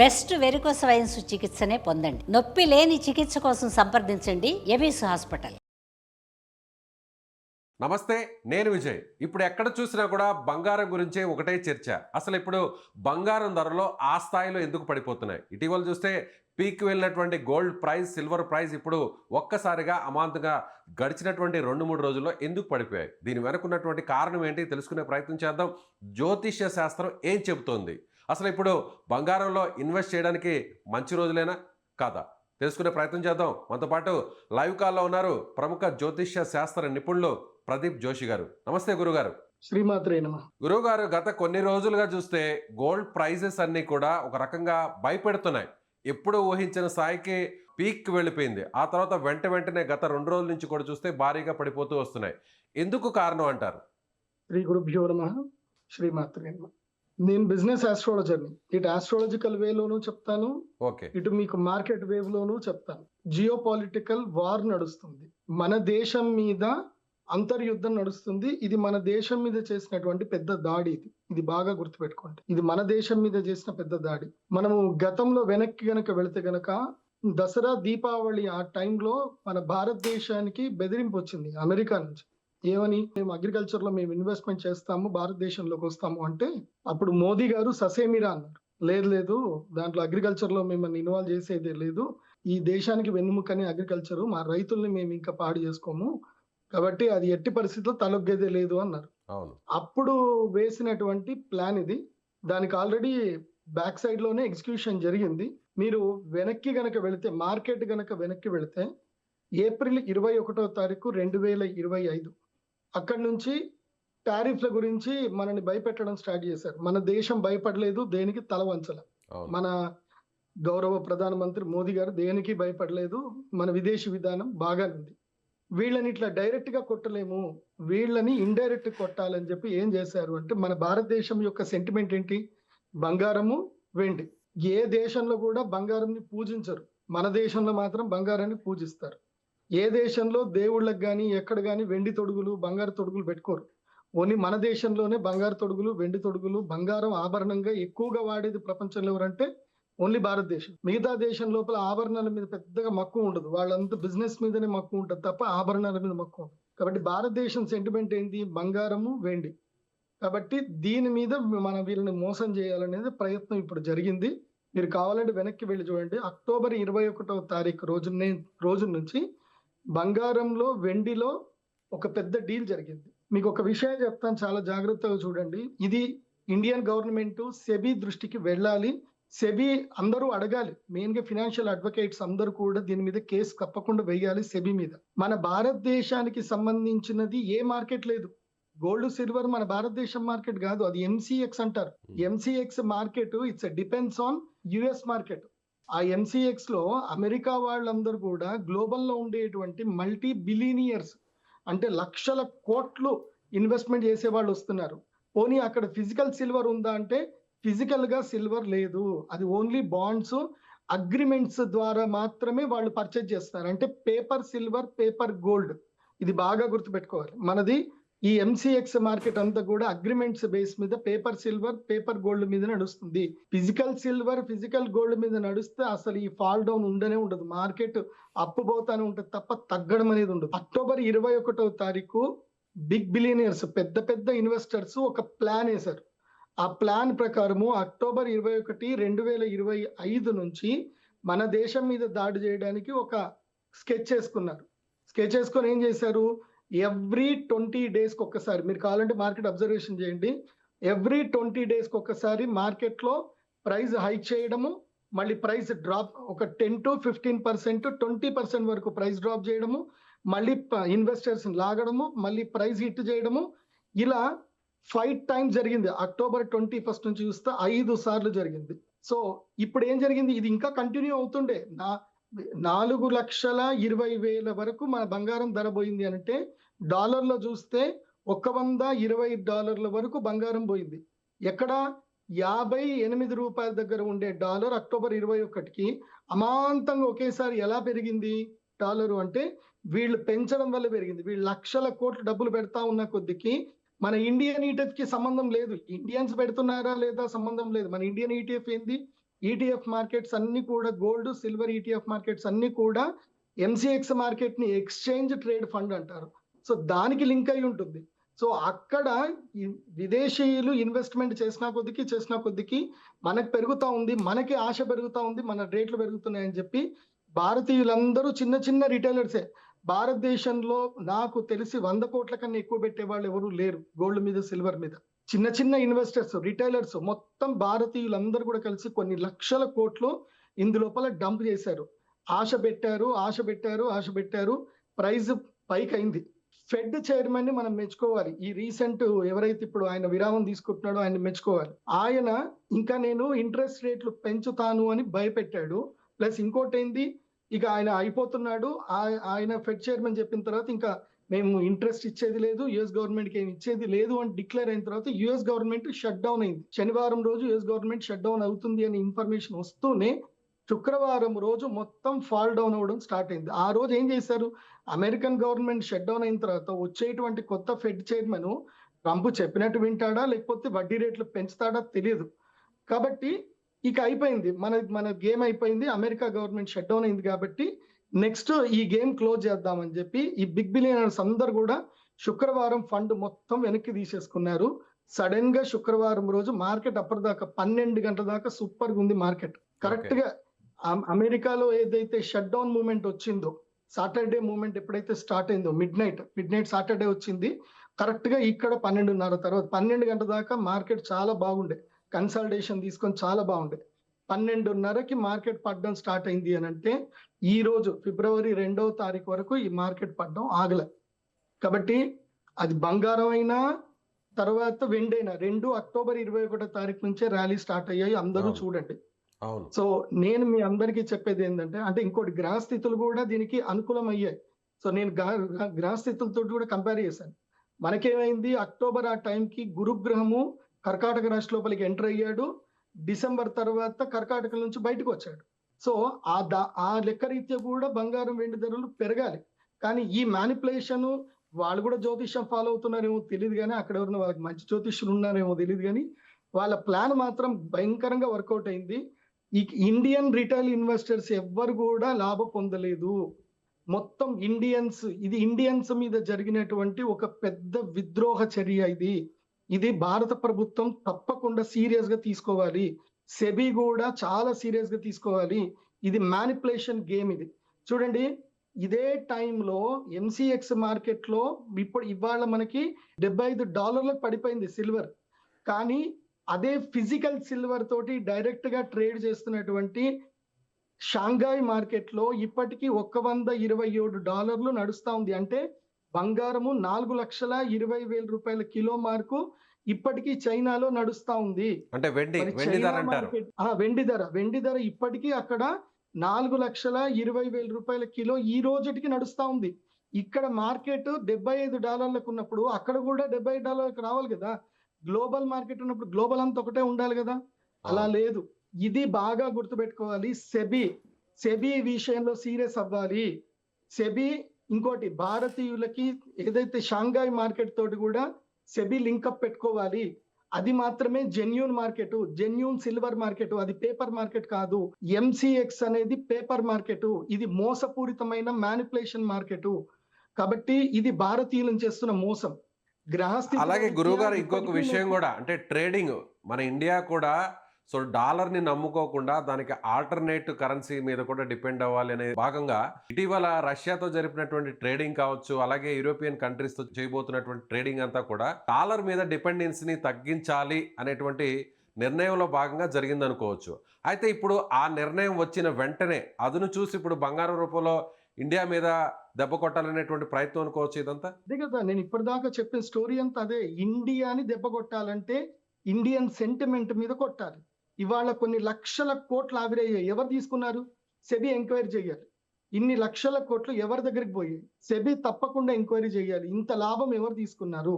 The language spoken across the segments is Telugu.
బెస్ట్ వెరికోస వైన్స్ చికిత్సనే పొందండి. నొప్పి లేని చికిత్స కోసం సంప్రదించండి. ఎబిస్ హాస్పిటల్. నమస్తే నేను విజయ్. ఇప్పుడు ఎక్కడ చూసినా కూడా బంగారం గురించే ఒకటే చర్చ. అసలు ఇప్పుడు బంగారం ధరలో ఆ స్థాయిలో ఎందుకు పడిపోతున్నాయి? ఇటీవల చూస్తే పీక్ వెళ్ళినటువంటి గోల్డ్ ప్రైస్ సిల్వర్ ప్రైస్ ఇప్పుడు ఒక్కసారిగా అమాంతంగా గడిచినటువంటి రెండు మూడు రోజుల్లో ఎందుకు పడిపోయాయి? దీని వెనుకున్నటువంటి కారణం ఏంటి? తెలుసుకునే ప్రయత్నం చేద్దాం. జ్యోతిష్య శాస్త్రం ఏం చెబుతోంది? అసలు ఇప్పుడు బంగారంలో ఇన్వెస్ట్ చేయడానికి మంచి రోజులేనా? కాదా? తెలుసుకునే ప్రయత్నం చేద్దాం. మనతో పాటు లైవ్ కాల్లో ఉన్నారు ప్రముఖ జ్యోతిష్య శాస్త్ర నిపుణులు ప్రదీప్ జోషి గారు. నమస్తే గురుగారు. శ్రీమాత్రే నమ. గురువుగారు గత కొన్ని రోజులుగా చూస్తే గోల్డ్ ప్రైజెస్ అన్నీ కూడా ఒక రకంగా భయపెడుతున్నాయి. ఎప్పుడు ఊహించిన స్థాయికి పీక్ వెళ్ళిపోయింది. ఆ తర్వాత వెంట వెంటనే గత రెండు రోజుల నుంచి కూడా చూస్తే భారీగా పడిపోతూ వస్తున్నాయి. ఎందుకు కారణం అంటారు? శ్రీ గురుభ్యో నమ. శ్రీమాత్రే నమ. నేను బిజినెస్ ఆస్ట్రాలజర్ని ఇటు ఆస్ట్రాలజికల్ వేలోనూ చెప్తాను. ఇటు మీకు మార్కెట్ వేవ్ లోనూ చెప్తాను. జియో పొలిటికల్ వార్ నడుస్తుంది. మన దేశం మీద అంతర్యుద్ధం నడుస్తుంది. ఇది మన దేశం మీద చేసినటువంటి పెద్ద దాడి ఇది. ఇది బాగా గుర్తుపెట్టుకోండి. ఇది మన దేశం మీద చేసిన పెద్ద దాడి. మనము గతంలో వెనక్కి గనక వెళితే గనక దసరా దీపావళి ఆ టైంలో మన భారతదేశానికి బెదిరింపు వచ్చింది అమెరికా నుంచి. ఏమని మేము అగ్రికల్చర్లో మేము ఇన్వెస్ట్మెంట్ చేస్తాము భారతదేశంలోకి వస్తాము అంటే అప్పుడు మోదీ గారు ససేమిరా అన్నారు. లేదు లేదు దాంట్లో అగ్రికల్చర్లో మిమ్మల్ని ఇన్వాల్వ్ చేసేదే లేదు. ఈ దేశానికి వెన్నుముకని అగ్రికల్చర్ మా రైతుల్ని మేము ఇంకా పాడు చేసుకోము. కాబట్టి అది ఎట్టి పరిస్థితుల్లో తలొగ్గేదే లేదు అన్నారు. అప్పుడు వేసినటువంటి ప్లాన్ ఇది. దానికి ఆల్రెడీ బ్యాక్ సైడ్లోనే ఎగ్జిక్యూషన్ జరిగింది. మీరు వెనక్కి గనక వెళితే మార్కెట్ గనక వెనక్కి వెళితే ఏప్రిల్ ఇరవై ఒకటో తారీఖు రెండు వేల ఇరవై ఐదు అక్కడి నుంచి టారిఫ్ల గురించి మనని భయపెట్టడం స్టార్ట్ చేశారు. మన దేశం భయపడలేదు దేనికి తల వంచల. మన గౌరవ ప్రధానమంత్రి మోదీ గారు దేనికి భయపడలేదు మన విదేశీ విధానం బాగానే ఉంది. వీళ్ళని ఇట్లా డైరెక్ట్గా కొట్టలేము వీళ్ళని ఇండైరెక్ట్ కొట్టాలని చెప్పి ఏం చేశారు అంటే మన భారతదేశం యొక్క సెంటిమెంట్ ఏంటి? బంగారము వెండి. ఏ దేశంలో కూడా బంగారంని పూజించరు. మన దేశంలో మాత్రం బంగారాన్ని పూజిస్తారు. ఏ దేశంలో దేవుళ్ళకి కానీ ఎక్కడ కానీ వెండి తొడుగులు బంగారు తొడుగులు పెట్టుకోరు. ఓన్లీ మన దేశంలోనే బంగారు తొడుగులు వెండి తొడుగులు బంగారం ఆభరణంగా ఎక్కువగా వాడేది ప్రపంచంలో ఎవరంటే ఓన్లీ భారతదేశం. మిగతా దేశం లోపల ఆభరణాల మీద పెద్దగా మక్కువ ఉండదు. వాళ్ళంతా బిజినెస్ మీదనే మక్కువ ఉంటుంది తప్ప ఆభరణాల మీద మక్కువ కాబట్టి భారతదేశం సెంటిమెంట్ ఏంటి? బంగారము వెండి. కాబట్టి దీని మీద మన వీళ్ళని మోసం చేయాలనేది ప్రయత్నం ఇప్పుడు జరిగింది. మీరు కావాలంటే వెనక్కి వెళ్ళి చూడండి. అక్టోబర్ ఇరవై ఒకటో తారీఖు రోజు రోజు నుంచి బంగారంలో వెండిలో ఒక పెద్ద డీల్ జరిగింది. మీకు ఒక విషయం చెప్తాను చాలా జాగ్రత్తగా చూడండి. ఇది ఇండియన్ గవర్నమెంట్ సెబీ దృష్టికి వెళ్ళాలి. సెబీ అందరూ అడగాలి. మెయిన్గా ఫినాన్షియల్ అడ్వకేట్స్ అందరూ కూడా దీని మీద కేసు తప్పకుండా వేయాలి సెబీ మీద. మన భారతదేశానికి సంబంధించినది ఏ మార్కెట్ లేదు. గోల్డ్ సిల్వర్ మన భారతదేశం మార్కెట్ కాదు. అది ఎంసీఎక్స్ అంటారు. MCX market it's depends on US market. ఆ ఎంసీఎక్స్లో అమెరికా వాళ్ళందరూ కూడా గ్లోబల్లో ఉండేటువంటి మల్టీ బిలీనియర్స్ అంటే లక్షల కోట్లు ఇన్వెస్ట్మెంట్ చేసే వాళ్ళు వస్తున్నారు. పోనీ అక్కడ ఫిజికల్ సిల్వర్ ఉందా అంటే ఫిజికల్గా సిల్వర్ లేదు. అది ఓన్లీ బాండ్స్ అగ్రిమెంట్స్ ద్వారా మాత్రమే వాళ్ళు పర్చేజ్ చేస్తారు. అంటే పేపర్ సిల్వర్ పేపర్ గోల్డ్. ఇది బాగా గుర్తుపెట్టుకోవాలి. మనది ఈ ఎంసీఎక్స్ మార్కెట్ అంతా కూడా అగ్రిమెంట్స్ బేస్ మీద పేపర్ సిల్వర్ పేపర్ గోల్డ్ మీద నడుస్తుంది. ఫిజికల్ సిల్వర్ ఫిజికల్ గోల్డ్ మీద నడిస్తే అసలు ఈ ఫాల్ డౌన్ ఉండనే ఉండదు. మార్కెట్ అప్పు పోతానే ఉంటుంది తప్ప తగ్గడం అనేది ఉండదు. అక్టోబర్ ఇరవై ఒకటో తారీఖు బిగ్ బిలియనియర్స్ పెద్ద పెద్ద ఇన్వెస్టర్స్ ఒక ప్లాన్ వేశారు. ఆ ప్లాన్ ప్రకారము అక్టోబర్ ఇరవై ఒకటి రెండు వేల ఇరవై ఐదు నుంచి మన దేశం మీద దాడి చేయడానికి ఒక స్కెచ్ చేసుకున్నారు స్కెచ్ చేసుకొని ఏం చేశారు? ఎవ్రీ ట్వంటీ డేస్కి ఒక్కసారి మీరు కావాలంటే మార్కెట్ అబ్జర్వేషన్ చేయండి. ఎవ్రీ ట్వంటీ డేస్కి ఒక్కసారి మార్కెట్లో ప్రైస్ హైక్ చేయడము మళ్ళీ ప్రైస్ డ్రాప్ ఒక ten to fifteen percent twenty percent వరకు ప్రైస్ డ్రాప్ చేయడము మళ్ళీ ఇన్వెస్టర్స్ లాగడము మళ్ళీ ప్రైస్ హిట్ చేయడము. ఇలా ఫైవ్ టైమ్ జరిగింది. అక్టోబర్ ట్వంటీ ఫస్ట్ నుంచి చూస్తే ఐదు సార్లు జరిగింది. సో ఇప్పుడు ఏం జరిగింది? ఇది ఇంకా కంటిన్యూ అవుతుండే. నా నాలుగు లక్షల ఇరవై వేల వరకు మన బంగారం ధర పోయింది అంటే డాలర్లో చూస్తే ఒక వంద ఇరవై డాలర్ల వరకు బంగారం పోయింది. ఎక్కడ? యాభై ఎనిమిది రూపాయల దగ్గర ఉండే డాలర్ అక్టోబర్ ఇరవై ఒకటికి అమాంతంగా ఒకేసారి ఎలా పెరిగింది డాలరు అంటే వీళ్ళు పెంచడం వల్ల పెరిగింది. వీళ్ళు లక్షల కోట్లు డబ్బులు పెడతా ఉన్న కొద్దికి మన ఇండియన్ ఈటీఎఫ్కి సంబంధం లేదు. ఇండియన్స్ పెడుతున్నారా లేదా సంబంధం లేదు. మన ఇండియన్ ఈటీఎఫ్ ఏంది? ఈటీఎఫ్ మార్కెట్స్ అన్ని కూడా గోల్డ్ సిల్వర్ ఈటీఎఫ్ మార్కెట్స్ అన్ని కూడా ఎంసీఎక్స్ మార్కెట్ని ఎక్స్చేంజ్ ట్రేడ్ ఫండ్ అంటారు. సో దానికి లింక్ అయి ఉంటుంది. సో అక్కడ విదేశీయులు ఇన్వెస్ట్మెంట్ చేసిన కొద్దికి చేసిన కొద్దికి మనకు పెరుగుతూ ఉంది మనకి ఆశ పెరుగుతూ ఉంది మన రేట్లు పెరుగుతున్నాయని చెప్పి భారతీయులందరూ చిన్న చిన్న రిటైలర్సే. భారతదేశంలో నాకు తెలిసి వంద కోట్ల కన్నా ఎక్కువ పెట్టే వాళ్ళు ఎవరు లేరు గోల్డ్ మీద సిల్వర్ మీద. చిన్న చిన్న ఇన్వెస్టర్స్ రిటైలర్స్ మొత్తం భారతీయులందరూ కూడా కలిసి కొన్ని లక్షల కోట్లు ఇందులోపల డంప్ చేశారు. ఆశ పెట్టారు ఆశ పెట్టారు ఆశ పెట్టారు ప్రైజ్ పైకి అయింది ఫెడ్ చైర్మన్ని మనం మెచ్చుకోవాలి. ఈ రీసెంట్ ఎవరైతే ఇప్పుడు ఆయన విరామం తీసుకుంటున్నాడో ఆయన మెచ్చుకోవాలి. ఆయన ఇంకా నేను ఇంట్రెస్ట్ రేట్లు పెంచుతాను అని భయపెట్టాడు. ప్లస్ ఇంకోటి ఏంది? ఇక ఆయన అయిపోతున్నాడు. ఆయన ఫెడ్ చైర్మన్ చెప్పిన తర్వాత ఇంకా మేము ఇంట్రెస్ట్ ఇచ్చేది లేదు యుఎస్ గవర్నమెంట్కి ఏమి ఇచ్చేది లేదు అని డిక్లేర్ అయిన తర్వాత యుఎస్ గవర్నమెంట్ షట్ డౌన్ అయింది. శనివారం రోజు యుఎస్ గవర్నమెంట్ షట్ డౌన్ అవుతుంది అని ఇన్ఫర్మేషన్ వస్తూనే శుక్రవారం రోజు మొత్తం ఫాల్ డౌన్ అవ్వడం స్టార్ట్ అయింది. ఆ రోజు ఏం చేశారు? అమెరికన్ గవర్నమెంట్ షట్ డౌన్ అయిన తర్వాత వచ్చేటువంటి కొత్త ఫెడ్ చైర్మన్ ట్రంప్ చెప్పినట్టు వింటాడా? లేకపోతే వడ్డీ రేట్లు పెంచుతాడా? తెలియదు కాబట్టి ఇక అయిపోయింది. మన మన గేమ్ అయిపోయింది. అమెరికా గవర్నమెంట్ షట్ డౌన్ అయింది కాబట్టి నెక్స్ట్ ఈ గేమ్ క్లోజ్ చేద్దామని చెప్పి ఈ బిగ్ బిలియనర్స్ అందరు కూడా శుక్రవారం ఫండ్ మొత్తం వెనక్కి తీసేసుకున్నారు. సడన్గా శుక్రవారం రోజు మార్కెట్ అప్పటిదాకా పన్నెండు గంటల దాకా సూపర్గా ఉంది మార్కెట్ కరెక్ట్గా అమెరికాలో ఏదైతే షట్ డౌన్ మూమెంట్ వచ్చిందో సాటర్డే మూమెంట్ ఎప్పుడైతే స్టార్ట్ అయిందో midnight midnight Saturday వచ్చింది కరెక్ట్గా ఇక్కడ పన్నెండున్నర తర్వాత పన్నెండు గంటల దాకా మార్కెట్ చాలా బాగుండే కన్సల్టేషన్ తీసుకొని చాలా బాగుండే. పన్నెండున్నరకి మార్కెట్ పడడం స్టార్ట్ అయింది అని అంటే ఈ రోజు ఫిబ్రవరి రెండవ తారీఖు వరకు ఈ మార్కెట్ పడడం ఆగలే. కాబట్టి అది బంగారం అయినా తర్వాత వెండైనా రెండు అక్టోబర్ ఇరవై ఒకటో తారీఖు నుంచే ర్యాలీ స్టార్ట్ అయ్యాయి అందరూ. చూడండి. సో నేను మీ అందరికీ చెప్పేది ఏంటంటే అంటే ఇంకోటి గ్రహస్థితులు కూడా దీనికి అనుకూలం అయ్యాయి సో నేను గ్రహస్థితులతో కూడా కంపేర్ చేశాను. మనకేమైంది? అక్టోబర్ ఆ టైంకి గురుగ్రహము కర్కాటక రాశి లోపలికి ఎంటర్ అయ్యాడు. డిసెంబర్ తర్వాత కర్కాటక నుంచి బయటకు వచ్చాడు. సో ఆ దా ఆ లెక్కరీత్యా కూడా బంగారం వెండి ధరలు పెరగాలి. కానీ ఈ మ్యానిపులేషన్ వాళ్ళు కూడా జ్యోతిష్యం ఫాలో అవుతున్నారేమో తెలియదు కానీ అక్కడ ఎవరైనా వాళ్ళకి మంచి జ్యోతిష్యులు ఉన్నారేమో తెలియదు కానీ వాళ్ళ ప్లాన్ మాత్రం భయంకరంగా వర్కౌట్ అయింది. ఈ ఇండియన్ రిటైల్ ఇన్వెస్టర్స్ ఎవ్వరు కూడా లాభ పొందలేదు. మొత్తం ఇండియన్స్ ఇది ఇండియన్స్ మీద జరిగినటువంటి ఒక పెద్ద విద్రోహ చర్య ఇది. ఇది భారత ప్రభుత్వం తప్పకుండా సీరియస్గా తీసుకోవాలి. సెబీ కూడా చాలా సీరియస్గా తీసుకోవాలి. ఇది మ్యానిపులేషన్ గేమ్ ఇది. చూడండి ఇదే టైంలో ఎంసీఎక్స్ మార్కెట్లో ఇప్పుడు ఇవాళ మనకి డెబ్బై ఐదు డాలర్లకు పడిపోయింది సిల్వర్ కానీ అదే ఫిజికల్ సిల్వర్ తోటి డైరెక్ట్గా ట్రేడ్ చేస్తున్నటువంటి షాంఘాయ్ మార్కెట్లో ఇప్పటికీ ఒక్క వంద ఇరవై ఏడు డాలర్లు నడుస్తా ఉంది. అంటే బంగారము నాలుగు లక్షల ఇరవై వేల రూపాయల కిలో మార్కు ఇప్పటికీ చైనాలో నడుస్తా ఉంది. అంటే వెండి వెండి ధర. వెండి ధర ఇప్పటికీ అక్కడ నాలుగు లక్షల ఇరవై వేల రూపాయల కిలో ఈ రోజుటికి నడుస్తా ఉంది. ఇక్కడ మార్కెట్ డెబ్బై ఐదు డాలర్లకు ఉన్నప్పుడు అక్కడ కూడా డెబ్బై ఐదు డాలర్లకు రావాలి కదా. గ్లోబల్ మార్కెట్ ఉన్నప్పుడు గ్లోబల్ అంతా ఒకటే ఉండాలి కదా? అలా లేదు. ఇది బాగా గుర్తుపెట్టుకోవాలి. సెబీ సెబీ విషయంలో సీరియస్ అవ్వాలి. సెబీ ఇంకోటి భారతీయులకి ఏదైతే షాంఘాయ్ మార్కెట్ తోటి కూడా సెబీ లింకప్ పెట్టుకోవాలి. అది మాత్రమే genuine market genuine silver market అది పేపర్ మార్కెట్ కాదు. ఎంసీఎక్స్ అనేది పేపర్ మార్కెట్. ఇది మోసపూరితమైన మ్యానిపులేషన్ మార్కెట్. కాబట్టి ఇది భారతీయులను చేస్తున్న మోసం. గ్రహస్థితి అలాగే గురువు గారు ఇంకొక విషయం కూడా అంటే ట్రేడింగ్ మన ఇండియా కూడా సో డాలర్ని నమ్ముకోకుండా దానికి ఆల్టర్నేట్ కరెన్సీ మీద కూడా డిపెండ్ అవ్వాలి అనే భాగంగా ఇటీవల రష్యాతో జరిపినటువంటి ట్రేడింగ్ కావచ్చు అలాగే యూరోపియన్ కంట్రీస్తో చేయబోతున్నటువంటి ట్రేడింగ్ అంతా కూడా డాలర్ మీద డిపెండెన్సీని తగ్గించాలి అనేటువంటి నిర్ణయంలో భాగంగా జరిగింది అనుకోవచ్చు అయితే ఇప్పుడు ఆ నిర్ణయం వచ్చిన వెంటనే అదును చూసి ఇప్పుడు బంగారం రూపంలో ఇండియా మీద దెబ్బ కొట్టాలనేటువంటి ప్రయత్నం అనుకోవచ్చు ఇదంతా? అదే కదా నేను ఇప్పటిదాకా చెప్పిన స్టోరీ అంతా అదే. ఇండియాని దెబ్బ కొట్టాలంటే ఇండియన్ సెంటిమెంట్ మీద కొట్టాలి. ఇవాళ కొన్ని లక్షల కోట్లు ఆవిరయ్యాయి. ఎవరు తీసుకున్నారు? సెబీ ఎంక్వైరీ చేయాలి ఇన్ని లక్షల కోట్లు ఎవరి దగ్గరికి పోయాయి సెబీ తప్పకుండా ఎంక్వైరీ చేయాలి ఇంత లాభం ఎవరు తీసుకున్నారు?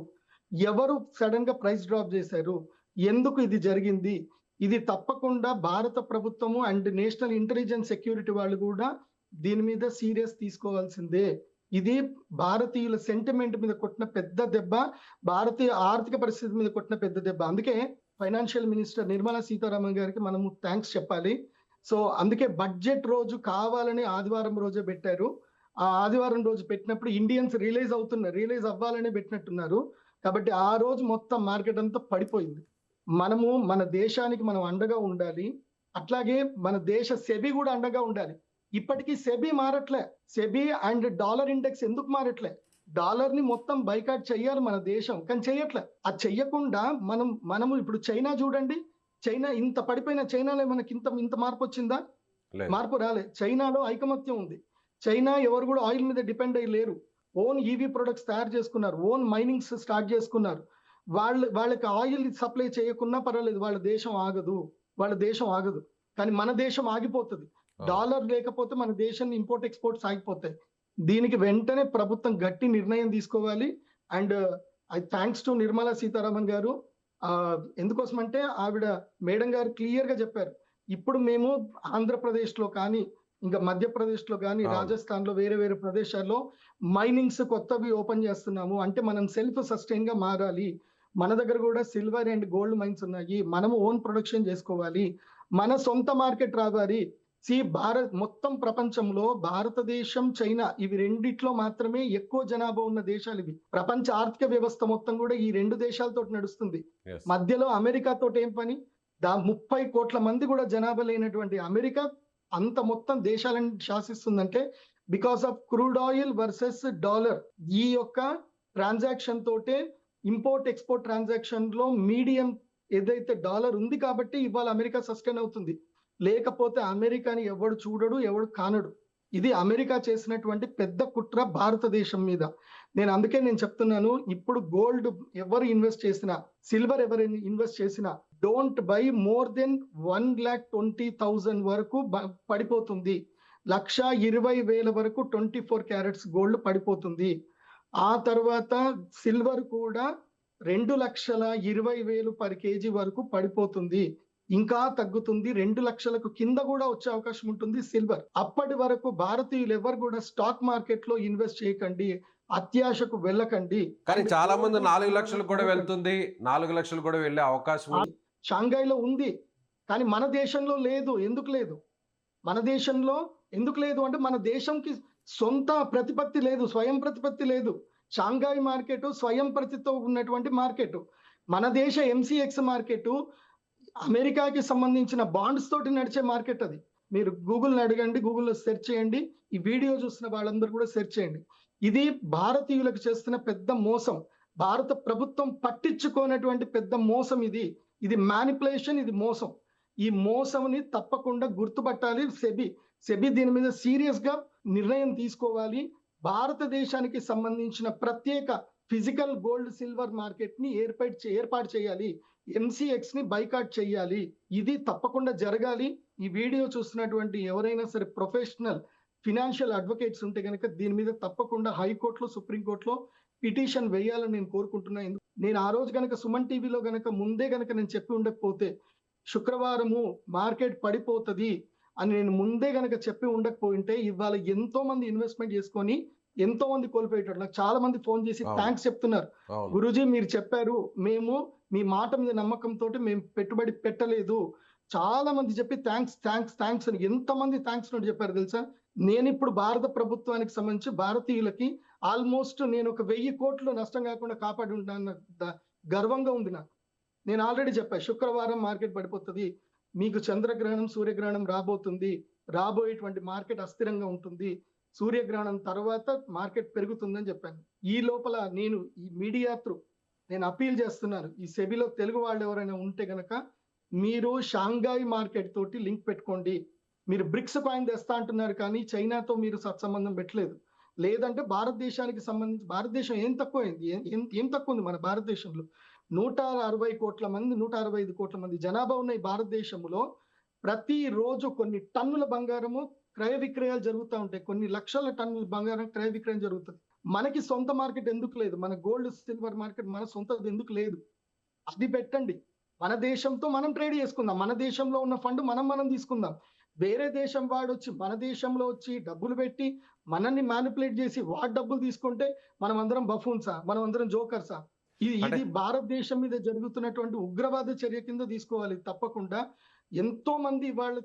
ఎవరు సడన్గా ప్రైస్ డ్రాప్ చేశారు? ఎందుకు ఇది జరిగింది? ఇది తప్పకుండా భారత ప్రభుత్వము అండ్ నేషనల్ ఇంటెలిజెన్స్ సెక్యూరిటీ వాళ్ళు కూడా దీని మీద సీరియస్ తీసుకోవాల్సిందే. ఇది భారతీయుల సెంటిమెంట్ మీద కొట్టిన పెద్ద దెబ్బ భారతీయ ఆర్థిక పరిస్థితి మీద కొట్టిన పెద్ద దెబ్బ. అందుకే ఫైనాన్షియల్ మినిస్టర్ నిర్మలా సీతారామన్ గారికి మనము థ్యాంక్స్ చెప్పాలి. సో అందుకే బడ్జెట్ రోజు కావాలని ఆదివారం రోజే పెట్టారు. ఆ ఆదివారం రోజు పెట్టినప్పుడు ఇండియన్స్ రిలీజ్ అవుతున్నారు రిలీజ్ అవ్వాలని పెట్టినట్టున్నారు. కాబట్టి ఆ రోజు మొత్తం మార్కెట్ అంతా పడిపోయింది. మనము మన దేశానికి మనం అండగా ఉండాలి. అట్లాగే మన దేశ సెబి కూడా అండగా ఉండాలి. ఇప్పటికీ సెబీ మారట్లే. సెబీ అండ్ డాలర్ ఇండెక్స్ ఎందుకు మారట్లే? డాలర్ని మొత్తం బైకాట్ చెయ్యాలి మన దేశం కానీ చెయ్యట్లే. అది చెయ్యకుండా మనం మనము ఇప్పుడు చైనా చూడండి. చైనా ఇంత పడిపోయిన చైనాలో మనకి ఇంత ఇంత మార్పు వచ్చిందా? లేదు. మార్పు రాలే. చైనాలో ఐకమత్యం ఉంది. చైనా ఎవరు కూడా ఆయిల్ మీద డిపెండ్ అయ్యి లేరు. ఓన్ ఈవీ ప్రొడక్ట్స్ తయారు చేసుకున్నారు. ఓన్ మైనింగ్స్ స్టార్ట్ చేసుకున్నారు. వాళ్ళు వాళ్ళకి ఆయిల్ సప్లై చేయకున్నా పర్వాలేదు. వాళ్ళ దేశం ఆగదు. వాళ్ళ దేశం ఆగదు. కానీ మన దేశం ఆగిపోతుంది. డాలర్ లేకపోతే మన దేశం ఇంపోర్ట్ ఎక్స్పోర్ట్స్ ఆగిపోతాయి దీనికి వెంటనే ప్రభుత్వం గట్టి నిర్ణయం తీసుకోవాలి. And I thanks to Nirmala Sitharaman garu. ఆ, ఎందుకోసమంటే ఆవిడ మేడం గారు క్లియర్గా చెప్పారు. ఇప్పుడు మేము ఆంధ్రప్రదేశ్లో కానీ ఇంకా మధ్యప్రదేశ్లో కానీ. రాజస్థాన్లో వేరే వేరే ప్రదేశాల్లో మైనింగ్స్ కొత్తవి ఓపెన్ చేస్తున్నాము. అంటే మనం సెల్ఫ్ సస్టైన్గా మారాలి. మన దగ్గర కూడా సిల్వర్ అండ్ గోల్డ్ మైన్స్ ఉన్నాయి. మనము ఓన్ ప్రొడక్షన్ చేసుకోవాలి. మన సొంత మార్కెట్ రావాలి. సి భారత్ మొత్తం ప్రపంచంలో భారతదేశం చైనా ఇవి రెండిట్లో మాత్రమే ఎక్కువ జనాభా ఉన్న దేశాలు ఇవి. ప్రపంచ ఆర్థిక వ్యవస్థ మొత్తం కూడా ఈ రెండు దేశాలతో నడుస్తుంది. మధ్యలో అమెరికా తోటి ఏం పని? దా ముప్పై కోట్ల మంది కూడా జనాభా లేనటువంటి అమెరికా అంత మొత్తం దేశాలను శాసిస్తుందంటే because of crude oil versus dollar ఈ యొక్క ట్రాన్సాక్షన్ తోటే ఇంపోర్ట్ ఎక్స్పోర్ట్ ట్రాన్సాక్షన్లో మీడియం ఏదైతే డాలర్ ఉంది కాబట్టి ఇవాళ అమెరికా సస్టైన్ అవుతుంది. లేకపోతే అమెరికాని ఎవడు చూడడు ఎవడు కానడు. ఇది అమెరికా చేసినటువంటి పెద్ద కుట్ర భారతదేశం మీద. నేను అందుకే నేను చెప్తున్నాను ఇప్పుడు గోల్డ్ ఎవరు ఇన్వెస్ట్ చేసినా సిల్వర్ ఎవరు ఇన్వెస్ట్ చేసినా don't buy more than one lakh twenty thousand వరకు పడిపోతుంది. లక్ష ఇరవై వేల వరకు ట్వంటీ ఫోర్ క్యారెట్స్ గోల్డ్ పడిపోతుంది. ఆ తర్వాత సిల్వర్ కూడా రెండు లక్షల ఇరవై వేలు పర్ కేజీ వరకు పడిపోతుంది. ఇంకా తగ్గుతుంది. రెండు లక్షలకు కింద కూడా వచ్చే అవకాశం ఉంటుంది సిల్వర్. అప్పటి వరకు భారతీయులు ఎవరు కూడా స్టాక్ మార్కెట్లో ఇన్వెస్ట్ చేయకండి అత్యాశకు వెళ్ళకండి. కానీ చాలా మంది నాలుగు లక్షలు కూడా వెళ్తుంది నాలుగు లక్షలు కూడా వెళ్ళే అవకాశం ఉంది. షాంఘైలో ఉంది. కానీ మన దేశంలో లేదు ఎందుకు లేదు? మన దేశంలో ఎందుకు లేదు అంటే మన దేశంకి సొంత ప్రతిపత్తి లేదు స్వయం ప్రతిపత్తి లేదు. షాంఘాయ్ మార్కెట్ స్వయం ప్రతితో ఉన్నటువంటి మార్కెట్. మన దేశ ఎంసీఎక్స్ మార్కెట్ అమెరికాకి సంబంధించిన బాండ్స్ తోటి నడిచే మార్కెట్ అది. మీరు గూగుల్ని అడగండి గూగుల్లో సెర్చ్ చేయండి ఈ వీడియో చూసిన వాళ్ళందరూ కూడా సెర్చ్ చేయండి. ఇది భారతీయులకు చేస్తున్న పెద్ద మోసం. భారత ప్రభుత్వం పట్టించుకోనటువంటి పెద్ద మోసం ఇది. ఇది మ్యానిపులేషన్ ఇది మోసం. ఈ మోసంని తప్పకుండా గుర్తుపట్టాలి సెబి. సెబి దీని మీద సీరియస్గా నిర్ణయం తీసుకోవాలి. భారతదేశానికి సంబంధించిన ప్రత్యేక ఫిజికల్ గోల్డ్ సిల్వర్ మార్కెట్ని ఏర్పాటు ఏర్పాటు చేయాలి. ఎంసీఎక్స్ని బైకాట్ చేయాలి ఇది తప్పకుండా జరగాలి. ఈ వీడియో చూస్తున్నటువంటి ఎవరైనా సరే ప్రొఫెషనల్ ఫినాన్షియల్ అడ్వకేట్స్ ఉంటే కనుక దీని మీద తప్పకుండా హైకోర్టులో సుప్రీంకోర్టులో పిటిషన్ వేయాలని నేను కోరుకుంటున్నా. నేను ఆ రోజు గనక సుమన్ టీవీలో గనక ముందే గనక నేను చెప్పి ఉండకపోతే శుక్రవారము మార్కెట్ పడిపోతది అని నేను ముందే గనక చెప్పి ఉండకపోయింటే ఇవాళ ఎంతో మంది ఇన్వెస్ట్మెంట్ చేసుకొని ఎంతో మంది కోల్పోయేటట్టు నాకు చాలా మంది ఫోన్ చేసి. థ్యాంక్స్ చెప్తున్నారు. గురూజీ మీరు చెప్పారు. మేము మీ మాట మీద నమ్మకంతో మేము పెట్టుబడి పెట్టలేదు. చాలా మంది చెప్పి థ్యాంక్స్ థ్యాంక్స్ థ్యాంక్స్ అని ఎంత మంది థ్యాంక్స్ నోటి చెప్పారు తెలుసా? నేను ఇప్పుడు భారత ప్రభుత్వానికి సంబంధించి భారతీయులకి ఆల్మోస్ట్ నేను ఒక వెయ్యి కోట్లు నష్టం కాకుండా కాపాడి ఉంటాను గర్వంగా ఉంది నాకు. నేను ఆల్రెడీ చెప్పా శుక్రవారం మార్కెట్ పడిపోతుంది. మీకు చంద్రగ్రహణం సూర్యగ్రహణం రాబోతుంది. రాబోయేటువంటి మార్కెట్ అస్థిరంగా ఉంటుంది. సూర్యగ్రహణం తర్వాత మార్కెట్ పెరుగుతుందని చెప్పాను. ఈ లోపల నేను ఈ మీడియా త్రూ నేను అప్పీల్ చేస్తున్నాను ఈ సెబిలో తెలుగు వాళ్ళు ఎవరైనా ఉంటే గనక మీరు షాంఘాయ్ మార్కెట్ తోటి లింక్ పెట్టుకోండి. మీరు బ్రిక్స్ కాయిన్ తెస్తా అంటున్నారు కానీ చైనాతో మీరు సత్సంబంధం పెట్టలేదు. లేదంటే భారతదేశానికి సంబంధించి భారతదేశం ఏం తక్కువైంది? ఏం- ఏం తక్కువ ఉంది మన భారతదేశంలో? నూట అరవై కోట్ల మంది నూట అరవై ఐదు కోట్ల మంది జనాభా ఉన్న ఈ భారతదేశంలో ప్రతి రోజు కొన్ని టన్నుల బంగారము క్రయ విక్రయాలు జరుగుతూ ఉంటాయి. కొన్ని లక్షల టన్నుల బంగారం క్రయ విక్రయం జరుగుతుంది. మనకి సొంత మార్కెట్ ఎందుకు లేదు? మన గోల్డ్ సిల్వర్ మార్కెట్ మన సొంతది ఎందుకు లేదు? అది పెట్టండి. మన దేశంతో మనం ట్రేడ్ చేసుకుందాం. మన దేశంలో ఉన్న ఫండ్ మనం మనం తీసుకుందాం. వేరే దేశం వాడు వచ్చి మన దేశంలో వచ్చి డబ్బులు పెట్టి మనల్ని మ్యానిపులేట్ చేసి వాడు డబ్బులు తీసుకుంటే మనం అందరం బఫూన్సా మనం అందరం జోకర్సా ఇది ఇది భారతదేశం మీద జరుగుతున్నటువంటి ఉగ్రవాద చర్య కింద తీసుకోవాలి తప్పకుండా. ఎంతో మంది వాళ్ళు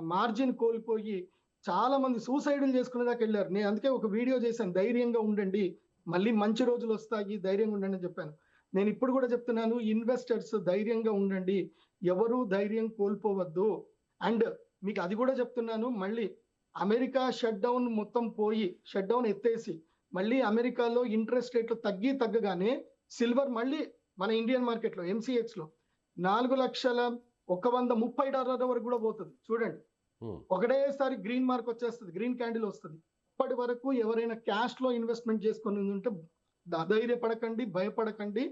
మార్జిన్ కోల్పోయి చాలా మంది సూసైడ్లు చేసుకునే దాకా వెళ్ళారు. నేను అందుకే ఒక వీడియో చేశాను. ధైర్యంగా ఉండండి. మళ్ళీ మంచి రోజులు వస్తాయి. ధైర్యంగా ఉండండి అని చెప్పాను. నేను ఇప్పుడు కూడా చెప్తున్నాను ఇన్వెస్టర్స్ ధైర్యంగా ఉండండి. ఎవరు ధైర్యం కోల్పోవద్దు. అండ్ మీకు అది కూడా చెప్తున్నాను మళ్ళీ అమెరికా షట్ డౌన్ మొత్తం పోయి షట్ డౌన్ ఎత్తేసి మళ్ళీ అమెరికాలో ఇంట్రెస్ట్ రేట్లు తగ్గి తగ్గగానే సిల్వర్ మళ్ళీ మన ఇండియన్ మార్కెట్లో లో నాలుగు లక్షల ఒక వంద ముప్పై డాలర్ల వరకు కూడా పోతుంది. చూడండి. ఒకటేసారి గ్రీన్ మార్క్ వచ్చేస్తుంది గ్రీన్ క్యాండిల్ వస్తుంది. ఇప్పటి వరకు ఎవరైనా క్యాష్లో ఇన్వెస్ట్మెంట్ చేసుకుని ఉంటే ధైర్యపడకండి భయపడకండి.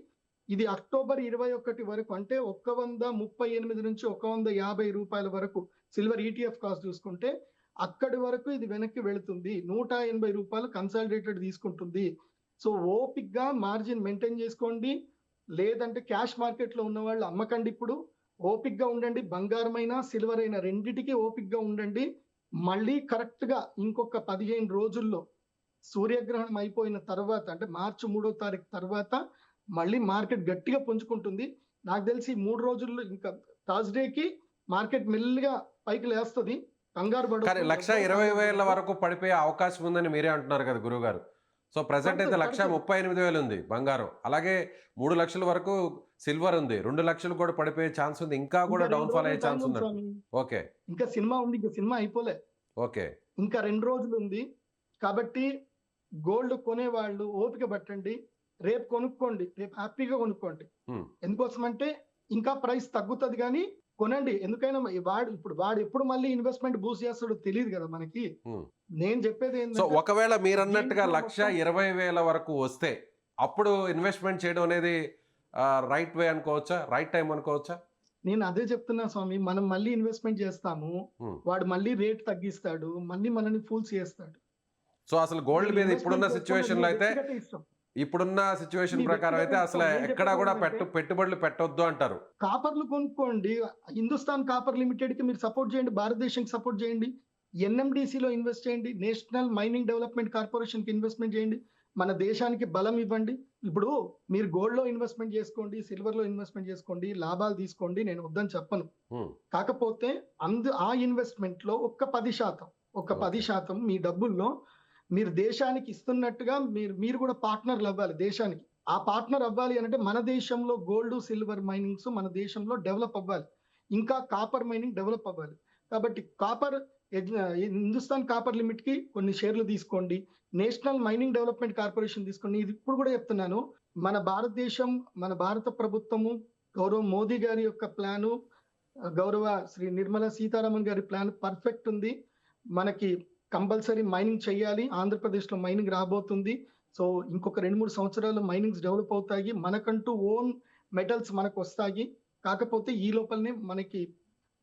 ఇది అక్టోబర్ ఇరవై ఒకటి వరకు అంటే ఒక్క వంద ముప్పై ఎనిమిది నుంచి ఒక వంద యాభై రూపాయల వరకు సిల్వర్ ఈటీఎఫ్ కాస్ట్ చూసుకుంటే అక్కడి వరకు ఇది వెనక్కి వెళుతుంది. నూట ఎనభై రూపాయలు కన్సాలిడేటెడ్ తీసుకుంటుంది. సో ఓపిక్గా మార్జిన్ మెయింటైన్ చేసుకోండి. లేదంటే క్యాష్ మార్కెట్లో ఉన్న వాళ్ళు అమ్మకండి ఇప్పుడు. ఓపిక్గా ఉండండి బంగారమైన సిల్వర్ అయిన రెండిటికి ఓపిక్గా ఉండండి. మళ్ళీ కరెక్ట్గా ఇంకొక పదిహేను రోజుల్లో సూర్యగ్రహణం అయిపోయిన తర్వాత అంటే మార్చి మూడో తారీఖు తర్వాత మళ్ళీ మార్కెట్ గట్టిగా పుంజుకుంటుంది. నాకు తెలిసి ఈ మూడు రోజుల్లో ఇంకా థర్స్డేకి మార్కెట్ మెల్లిగా పైకి లేస్తుంది. కంగారు పడు లక్ష ఇరవై వేల వరకు పడిపోయే అవకాశం ఉందని మీరే అంటున్నారు కదా గురువు గారు సో ప్రజెంట్ అయితే లక్ష. ముప్పై ఎనిమిది వేలు ఉంది బంగారం. అలాగే మూడు లక్షల వరకు సిల్వర్ ఉంది. రెండు లక్షలు కూడా పడిపోయే ఛాన్స్ ఉంది. ఇంకా కూడా డౌన్ ఫాల్ అయ్యే ఛాన్స్ ఉంది. ఓకే. ఇంకా సినిమా ఉంది ఇంకా సినిమా అయిపోలే. ఓకే. ఇంకా రెండు రోజులు ఉంది. కాబట్టి గోల్డ్ కొనేవాళ్ళు ఓపిక పట్టండి. రేపు కొనుక్కోండి. రేపు హ్యాపీగా కొనుక్కోండి. ఎందుకోసం అంటే ఇంకా ప్రైస్ తగ్గుతుంది కానీ కొనండి. ఎందుకైనా వాడు ఇప్పుడు వాడు ఎప్పుడు మళ్ళీ ఇన్వెస్ట్మెంట్ బూస్ట్ చేస్తాడో తెలియదు కదా మనకి. నేను చెప్పేది సో ఏంటంటే ఒకవేళ మీరు అన్నట్టుగా లక్ష ఇరవై వేల వరకు వస్తే అప్పుడు ఇన్వెస్ట్మెంట్ చేయడం అనేది రైట్ వే అనుకోవచ్చా? రైట్ టైం అనుకోవచ్చా? నేను అదే చెప్తున్నా స్వామి. మనం మళ్ళీ ఇన్వెస్ట్మెంట్ చేస్తాము. వాడు మళ్ళీ రేట్ తగ్గిస్తాడు. మళ్ళీ మనని ఫూల్స్ చేస్తాడు. సో అసలు గోల్డ్ మీద ఇప్పుడున్న సిచ్యువేషన్లో అయితే. ఇప్పుడున్న సిచ్యువేషన్ ప్రకారం అయితే అసలు ఎక్కడా కూడా పెట్టు పెట్టుబడులు పెట్టొద్దు అంటారు. కాపర్లు కొనుక్కోండి. హిందుస్థాన్ కాపర్ లిమిటెడ్కి మీరు సపోర్ట్ చేయండి. భారతదేశంకి సపోర్ట్ చేయండి. NMDC లో ఇన్వెస్ట్ చేయండి. నేషనల్ మైనింగ్ డెవలప్మెంట్ కార్పొరేషన్కి ఇన్వెస్ట్మెంట్ చేయండి. మన దేశానికి బలం ఇవ్వండి. ఇప్పుడు మీరు గోల్డ్లో ఇన్వెస్ట్మెంట్ చేసుకోండి సిల్వర్లో ఇన్వెస్ట్మెంట్ చేసుకోండి లాభాలు తీసుకోండి నేను వద్దని చెప్పను. కాకపోతే అందు ఆ ఇన్వెస్ట్మెంట్లో ఒక్క పది శాతం ఒక్క పది శాతం మీ డబ్బుల్లో మీరు దేశానికి ఇస్తున్నట్టుగా మీరు మీరు కూడా పార్ట్నర్లు అవ్వాలి దేశానికి. ఆ పార్ట్నర్ అవ్వాలి అంటే మన దేశంలో గోల్డ్ సిల్వర్ మైనింగ్స్ మన దేశంలో డెవలప్ అవ్వాలి. ఇంకా కాపర్ మైనింగ్ డెవలప్ అవ్వాలి. కాబట్టి కాపర్ హిందుస్థాన్ కాపర్ లిమిట్కి కొన్ని షేర్లు తీసుకోండి. నేషనల్ మైనింగ్ డెవలప్మెంట్ కార్పొరేషన్ తీసుకోండి. ఇది ఇప్పుడు కూడా చెప్తున్నాను. మన భారతదేశం మన భారత ప్రభుత్వము గౌరవ మోదీ గారి యొక్క ప్లాను గౌరవ శ్రీ నిర్మలా సీతారామన్ గారి ప్లాన్ పర్ఫెక్ట్ ఉంది. మనకి కంపల్సరీ మైనింగ్ చేయాలి. ఆంధ్రప్రదేశ్లో మైనింగ్ రాబోతుంది. సో ఇంకొక రెండు మూడు సంవత్సరాలు మైనింగ్స్ డెవలప్ అవుతాయి. మనకంటూ ఓన్ మెటల్స్ మనకు వస్తాయి. కాకపోతే ఈ లోపలనే మనకి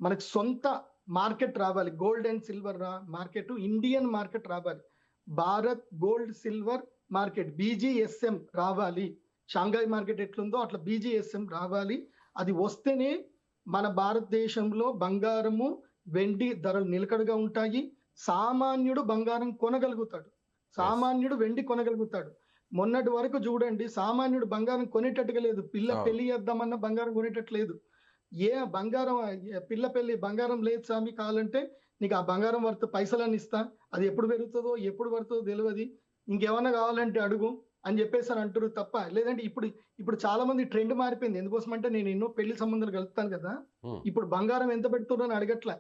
మనకి సొంత మార్కెట్ రావాలి. Gold and silver market Indian market రావాలి. Bharat gold silver market BGSM రావాలి. షాంఘాయ్ మార్కెట్ ఎట్లుందో అట్లా బీజీఎస్ఎం రావాలి. అది వస్తేనే మన భారతదేశంలో బంగారము వెండి ధరలు నిలకడగా ఉంటాయి. సామాన్యుడు బంగారం కొనగలుగుతాడు. సామాన్యుడు వెండి కొనగలుగుతాడు. మొన్నటి వరకు చూడండి సామాన్యుడు బంగారం కొనేటట్టుగా లేదు. పిల్ల. పెళ్ళి చేద్దామన్నా బంగారం కొనేటట్టు లేదు. ఏ బంగారం పిల్ల పెళ్ళి బంగారం లేదు స్వామి కావాలంటే నీకు ఆ బంగారం వర్త్ పైసలని ఇస్తా. అది ఎప్పుడు పెరుగుతుందో ఎప్పుడు పడుతుందో తెలియదు ఇంకేమన్నా కావాలంటే అడుగు అని చెప్పేసి అని అంటారు తప్ప. లేదంటే ఇప్పుడు ఇప్పుడు చాలా మంది ట్రెండ్ మారిపోయింది. ఎందుకోసం అంటే నేను ఎన్నో పెళ్ళి సంబంధాలు కలుపుతాను కదా. Hmm. ఇప్పుడు బంగారం ఎంత పెడుతున్నారు అని అడగట్లే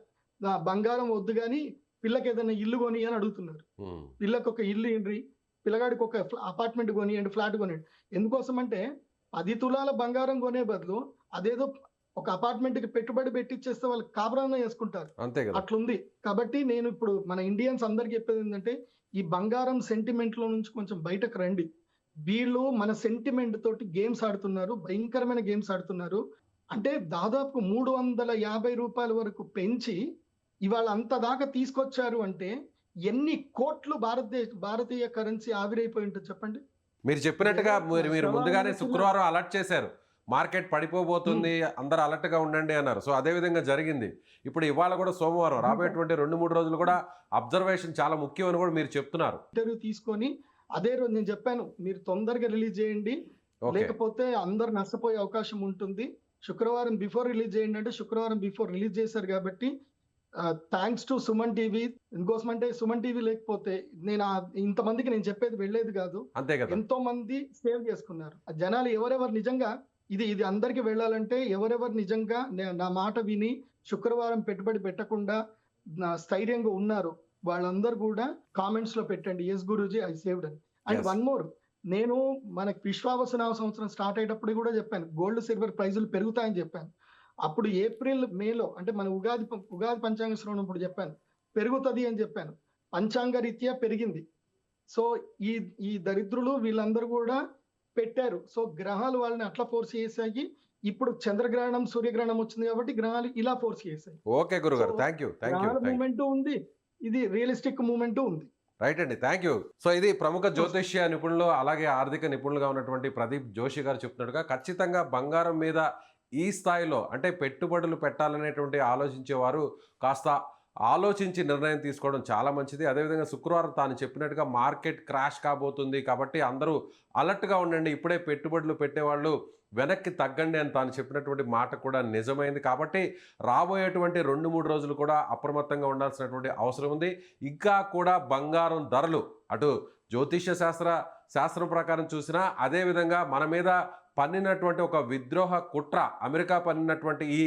బంగారం వద్దు కానీ పిల్లకి ఏదైనా ఇల్లు కొని అని అడుగుతున్నారు. పిల్లకి ఒక ఇల్లు ఇండ్రి పిల్లగాడికి ఒక అపార్ట్మెంట్ కొనియండి ఫ్లాట్ కొనియండి ఎందుకోసం అంటే పది తులాల బంగారం కొనే బదులు అదేదో ఒక అపార్ట్మెంట్కి పెట్టుబడి పెట్టిచ్చేస్తే వాళ్ళు కాపురాన్న చేసుకుంటారు. అంతే అట్లుంది. కాబట్టి నేను ఇప్పుడు మన ఇండియన్స్ అందరికి చెప్పేది ఏంటంటే ఈ బంగారం సెంటిమెంట్లో నుంచి కొంచెం బయటకు రండి. వీళ్ళు మన సెంటిమెంట్ తోటి గేమ్స్ ఆడుతున్నారు భయంకరమైన గేమ్స్ ఆడుతున్నారు. అంటే దాదాపు మూడు వందల యాభై రూపాయల వరకు పెంచి ఇవాళ అంత దాకా తీసుకొచ్చారు అంటే ఎన్ని కోట్లు భారతదేశ భారతీయ కరెన్సీ ఆవిరైపోయి ఉంటుంది చెప్పండి? మీరు చెప్పినట్టుగా మీరు మీరు ముందుగానే శుక్రవారం అలర్ట్ చేశారు. మార్కెట్ పడిపోబోతుంది అందరు అలర్ట్గా ఉండండి అన్నారు. సో అదే విధంగా జరిగింది. ఇప్పుడు ఇవాళ కూడా సోమవారం రాబోయేటువంటి రెండు మూడు రోజులు కూడా అబ్జర్వేషన్ చాలా ముఖ్యం అని కూడా మీరు చెప్తున్నారు. ఇంటర్వ్యూ తీసుకొని అదే రోజు నేను చెప్పాను మీరు తొందరగా రిలీజ్ చేయండి. లేకపోతే అందరు నష్టపోయే అవకాశం ఉంటుంది. శుక్రవారం బిఫోర్ రిలీజ్ చేయండి అంటే శుక్రవారం బిఫోర్ రిలీజ్ చేశారు కాబట్టి థ్యాంక్స్ టు సుమన్ టీవీ ఇంకోసం అంటే సుమన్ టీవీ లేకపోతే నేను ఇంతమందికి నేను చెప్పేది వెళ్ళేది కాదు. అంతే కదా. ఎంతో మంది సేవ్ చేసుకున్నారు. ఆ జనాలు ఎవరెవరు నిజంగా ఇది ఇది అందరికి వెళ్ళాలంటే ఎవరెవరు నిజంగా నే- మాట విని శుక్రవారం పెట్టుబడి పెట్టకుండా నా స్థైర్యంగా ఉన్నారు వాళ్ళందరూ కూడా కామెంట్స్లో పెట్టండి. ఎస్ గురూజీ ఐ సేవ్డ్ అని. అండ్. వన్ మోర్ నేను మనకి విశ్వావసనామ సంవత్సరం స్టార్ట్ అయ్యేటప్పుడు కూడా చెప్పాను. గోల్డ్ సిల్వర్ ప్రైజులు పెరుగుతాయని చెప్పాను. అప్పుడు ఏప్రిల్ మేలో అంటే మన ఉగాది ప- ఉగాది పంచాంగ శ్రవణం ఇప్పుడు చెప్పాను పెరుగుతుంది అని చెప్పాను. పంచాంగ రీత్యా పెరిగింది. సో ఈ ఈ దరిద్రులు వీళ్ళందరూ కూడా పెట్టారు. సో గ్రహాలు వాళ్ళని అట్లా ఫోర్స్ చేసాయి. ఇప్పుడు చంద్రగ్రహణం సూర్యగ్రహణం వచ్చింది కాబట్టి గ్రహాలు ఇలా ఫోర్స్ చేసాయి. ఓకే గురుగారు thank you thank you moment ఉంది. ఇది రియలిస్టిక్ మూమెంట్ ఉంది. రైట్ అండి థ్యాంక్ యూ సో ఇది ప్రముఖ జ్యోతిష్య నిపుణులు అలాగే ఆర్థిక నిపుణులుగా ఉన్నటువంటి ప్రదీప్ జోషి గారు చెప్తున్నట్టుగా ఖచ్చితంగా బంగారం మీద ఈ స్థాయిలో అంటే పెట్టుబడులు పెట్టాలనేటువంటి ఆలోచించేవారు కాస్త ఆలోచించి నిర్ణయం తీసుకోవడం చాలా మంచిది. అదేవిధంగా శుక్రవారం తాను చెప్పినట్టుగా మార్కెట్ క్రాష్ కాబోతుంది కాబట్టి అందరూ అలర్ట్గా ఉండండి. ఇప్పుడే పెట్టుబడులు పెట్టేవాళ్ళు వెనక్కి తగ్గండి అని తాను చెప్పినటువంటి మాట కూడా నిజమైంది. కాబట్టి రాబోయేటువంటి రెండు మూడు రోజులు కూడా అప్రమత్తంగా ఉండాల్సినటువంటి అవసరం ఉంది. ఇంకా కూడా బంగారం ధరలు అటు జ్యోతిష్య శాస్త్ర శాస్త్రం ప్రకారం చూసినా అదేవిధంగా మన మీద పన్నినటువంటి ఒక విద్రోహ కుట్ర అమెరికా పన్నినటువంటి ఈ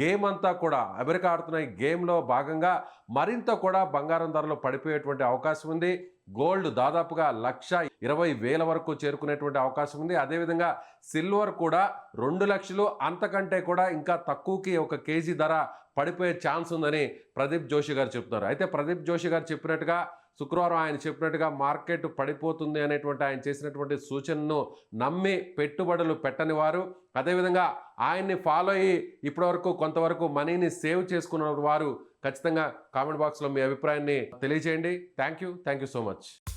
గేమ్ అంతా కూడా అమెరికా ఆడుతున్న ఈ గేమ్లో భాగంగా మరింత కూడా బంగారం ధరలు పడిపోయేటువంటి అవకాశం ఉంది. గోల్డ్ దాదాపుగా లక్ష ఇరవై వేల వరకు చేరుకునేటువంటి అవకాశం ఉంది. అదేవిధంగా సిల్వర్ కూడా రెండు లక్షలు అంతకంటే కూడా ఇంకా తక్కువకి ఒక కేజీ ధర పడిపోయే ఛాన్స్ ఉందని ప్రదీప్ జోషి గారు చెప్తున్నారు. అయితే ప్రదీప్ జోషి గారు చెప్పినట్టుగా శుక్రవారం ఆయన చెప్పినట్టుగా మార్కెట్ పడిపోతుంది అనేటువంటి ఆయన చేసినటువంటి సూచనను నమ్మి పెట్టుబడులు పెట్టని వారు. అదేవిధంగా ఆయన్ని ఫాలో అయ్యి ఇప్పటివరకు కొంతవరకు మనీని సేవ్ చేసుకున్న వారు ఖచ్చితంగా కామెంట్ బాక్స్లో మీ అభిప్రాయాన్ని తెలియజేయండి. Thank you. Thank you so much.